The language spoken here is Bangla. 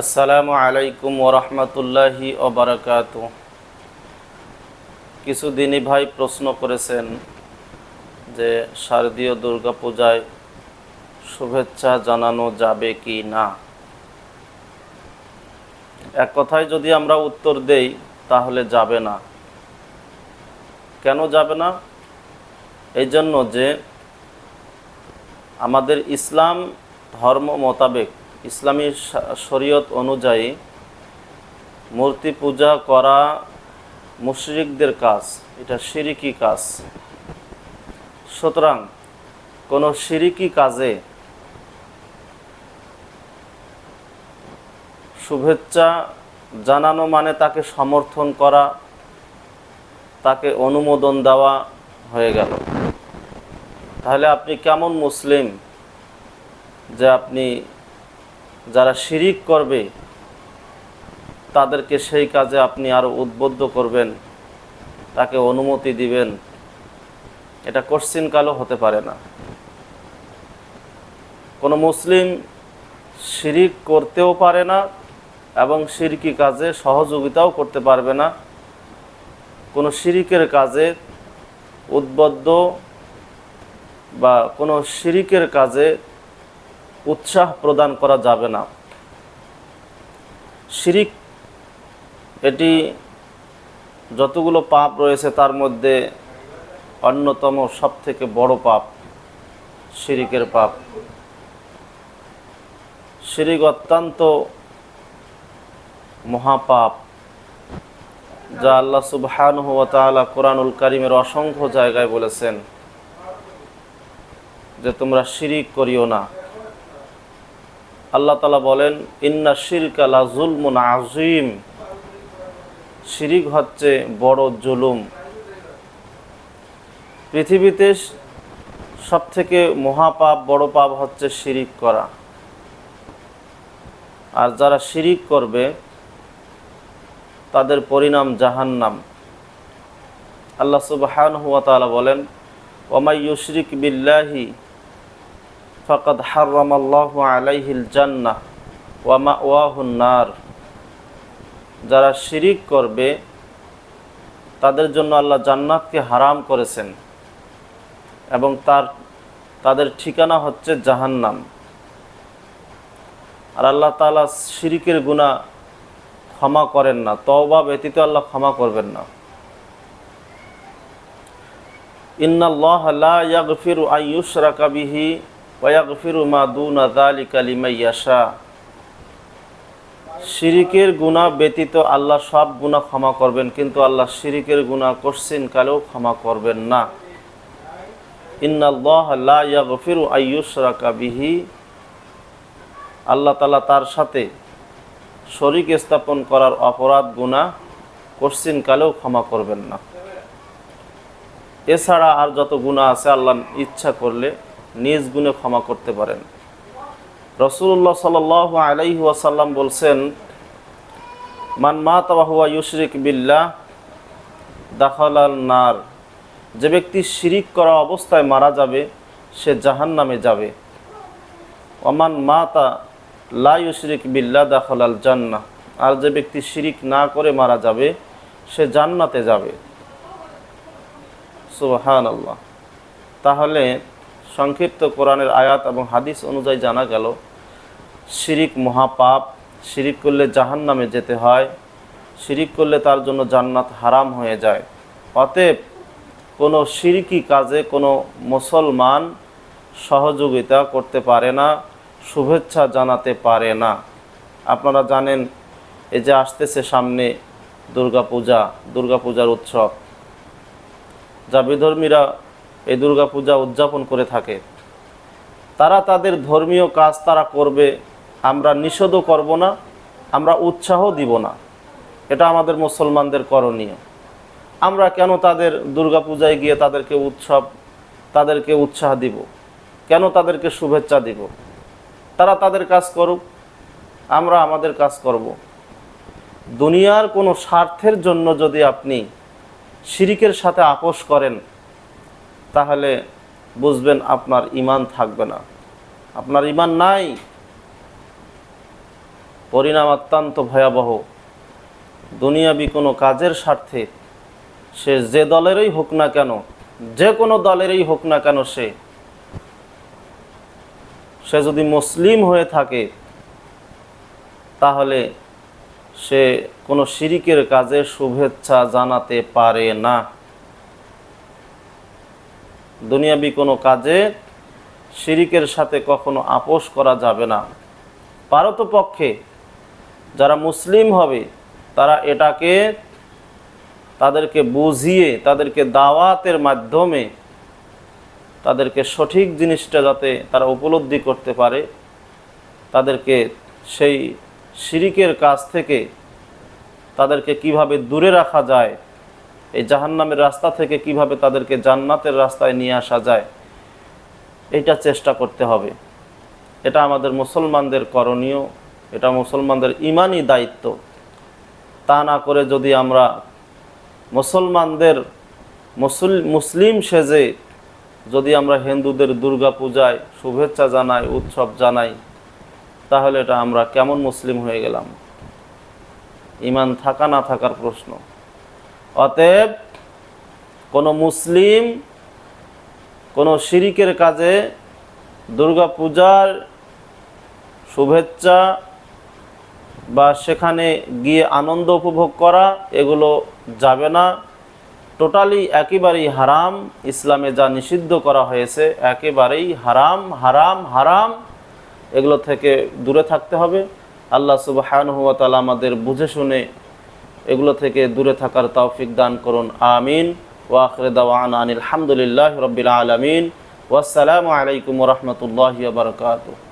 আসসালামু আলাইকুম ওরহমতুল্লাহি ওবরাকাত কিছু দিনই ভাই প্রশ্ন করেছেন যে শারদীয় দুর্গা পূজায় শুভেচ্ছা জানানো যাবে কি না? এক কথায় যদি আমরা উত্তর দেই, তাহলে যাবে না। কেন যাবে না? এই জন্য যে আমাদের ইসলাম ধর্ম মোতাবেক ইসলামী শরীয়ত অনুযায়ী মূর্তি পূজা করা মুশরিকদের কাজ, এটা শিরিকি কাজ। সুতরাং কোনো শিরিকি কাজে শুভেচ্ছা জানানো মানে তাকে সমর্থন করা, তাকে অনুমোদন দেওয়া হয়ে গেল। তাহলে আপনি কেমন মুসলিম যে আপনি যারা শিরিক করবে, তাদেরকে সেই কাজে আপনি আরও উদ্বুদ্ধ করবেন, তাকে অনুমতি দিবেন। এটা কোশ্চিনকালও হতে পারে না। কোনো মুসলিম শিরিক করতেও পারে না এবং শিরকি কাজে সহযোগিতাও করতে পারবে না। কোনো শিরিকের কাজে উদ্বুদ্ধ বা কোনো শিরিকের কাজে উৎসাহ প্রদান করা যাবে না। শিরিক, এটি যতগুলো পাপ রয়েছে তার মধ্যে অন্যতম সবথেকে বড় পাপ শিরিকের পাপ। শিরিক অত্যন্ত মহাপাপ, যা আল্লাহ সুবহান ওয়া তাআলা কোরআনুল কারিমের অসংখ্য জায়গায় বলেছেন যে তোমরা শিরিক করিও না। আল্লাহ তালা বলেন, ইন্না শিরকা লা জুলমুন আজিম শিরিক হচ্ছে বড় জুলুম। পৃথিবীতে সব থেকে মহাপাপ বড় পাপ হচ্ছে শিরিক করা। আর যারা শিরিক করবে, তাদের পরিণাম জাহান্নাম। আল্লাহ সুবহান হুয়া তাআলা বলেন ওমাই ইউশরিক বিল্লাহি ফাকাদ হারাম আল্লাহ আলাইহিল জান্নাহ ওয়ামা ওয়াহুন নার। যারা শিরিক করবে, তাদের জন্য আল্লাহ জান্নাতকে হারাম করেছেন এবং তার, তাদের ঠিকানা হচ্ছে জাহান্নাম। আর আল্লাহ তাআলা শিরিকের গুণা ক্ষমা করেন না, তওবা ব্যতীত আল্লাহ ক্ষমা করবেন না। ইন্নাল্লাহ লা ইয়াগফিরু আন ইউশরাকা বিহি ওয়া ইয়াগফিরু মা দুনা যালিকা লিমান ইয়াশা। শিরিকের গুনাহ ব্যতীত আল্লাহ সব গুনাহ ক্ষমা করবেন, কিন্তু আল্লাহ শিরিকের গুনাহ কোশ্চিন কালেও ক্ষমা করবেন না। ইন্নাল্লাহ লা ইয়াগফিরু আন বিহি। আল্লাহ তাআলা তার সাথে শরিক স্থাপন করার অপরাধ, গুনাহ কোশ্চিন কালেও ক্ষমা করবেন না। এছাড়া আর যত গুণা আছে আল্লাহ ইচ্ছা করলে নিজ গুণে ক্ষমা করতে পারেন। রসুল্লাহ সাল আলাইহি বলছেন, মান মা তাবাহুয়া ইউশরিক বিল্লাহ, দাখলাল নার। যে ব্যক্তি শিরিক করা অবস্থায় মারা যাবে, সে জাহান নামে যাবে। ওমান মা তা লা ইউশরিক বিল্লাহ, দাখলাল জান্নাহ। আর যে ব্যক্তি শিরিক না করে মারা যাবে, সে জান্নাতে যাবে। সুবহান আল্লাহ তাহলে সংক্ষিপ্ত কোরআনের আয়াত এবং হাদিস অনুযায়ী জানা গেল, শিরিক মহাপাপ, শিরিক করলে জাহান নামে যেতে হয়, শিরিক করলে তার জন্য জান্নাত হারাম হয়ে যায়। অতএব কোনো শিরিকি কাজে কোনো মুসলমান সহযোগিতা করতে পারে না, শুভেচ্ছা জানাতে পারে না। আপনারা জানেন, এই যে আসতেছে সামনে দুর্গাপূজা, দুর্গাপূজার উৎসব। যা বিধর্মীরা এই দুর্গাপূজা উদযাপন করে থাকে। তারা তাদের ধর্মীয় কাজ তারা করবে, আমরা নিষেধও করব না, আমরা উৎসাহ দিব না। এটা আমাদের মুসলমানদের করণীয়। আমরা কেন তাদের দুর্গাপূজায় গিয়ে তাদেরকে উৎসব, তাদেরকে উৎসাহ দিব? কেন তাদেরকে শুভেচ্ছা দিব? তারা তাদের কাজ করুক, আমরা আমাদের কাজ করব। দুনিয়ার কোনো স্বার্থের জন্য যদি আপনি শিরিকের সাথে আপোষ করেন তাহলে বুঝবেন আপনার ইমান থাকবে না। আপনার ইমান নাই। পরিণাম অত্যন্ত ভয়াবহ। দুনিয়াবি কোনো কাজের স্বার্থে সে যে দলেরই হোক না কেন, যে কোনো দলেরই হোক না কেন সে সে যদি মুসলিম হয়ে থাকে, তাহলে সে কোনো শিরিকের কাজে শুভেচ্ছা জানাতে পারে না। দুনিয়াবি কোনো কাজে শিরিকের সাথে কখনো আপোষ করা যাবে না। পারতপক্ষে যারা মুসলিম হবে, তারা এটাকে তাদেরকে বুঝিয়ে, তাদেরকে দাওয়াতের মাধ্যমে তাদেরকে সঠিক জিনিসটা যাতে তারা উপলব্ধি করতে পারে, তাদেরকে সেই শিরিকের কাজ থেকে তাদেরকে কীভাবে দূরে রাখা যায় এই জাহান্নামের রাস্তা থেকে কীভাবে তাদেরকে জান্নাতের রাস্তায় নিয়ে আসা যায় এটা চেষ্টা করতে হবে। এটা আমাদের মুসলমানদের করণীয়, এটা মুসলমানদের ইমানই দায়িত্ব। তা না করে যদি আমরা মুসলমানদের মুসল, মুসলিম সেজে যদি আমরা হিন্দুদের দুর্গা পূজায় শুভেচ্ছা জানাই, উৎসব জানাই, তাহলে এটা আমরা কেমন মুসলিম হয়ে গেলাম? ইমান থাকা না থাকার প্রশ্ন। অতএব কোনো মুসলিম কোনো শিরিকের কাজে দুর্গা পূজার শুভেচ্ছা বা সেখানে গিয়ে আনন্দ উপভোগ করা, এগুলো যাবে না। টোটালি একেবারেই হারাম। ইসলামে যা নিষিদ্ধ করা হয়েছে, একেবারেই হারাম হারাম হারাম। এগুলো থেকে দূরে থাকতে হবে। আল্লাহ সুবাহানুয়া তালা আমাদের বুঝে শুনে এগুলো থেকে দূরে থাকার তৌফিক দান করুন, আমিন। ওয়াকরে দাওয়ান আনিল হামদুলিল্লাহ রবিল আলমিন। ওয়াসালামু আলাইকুম রহমতুল্লাহ বারকাতুহ।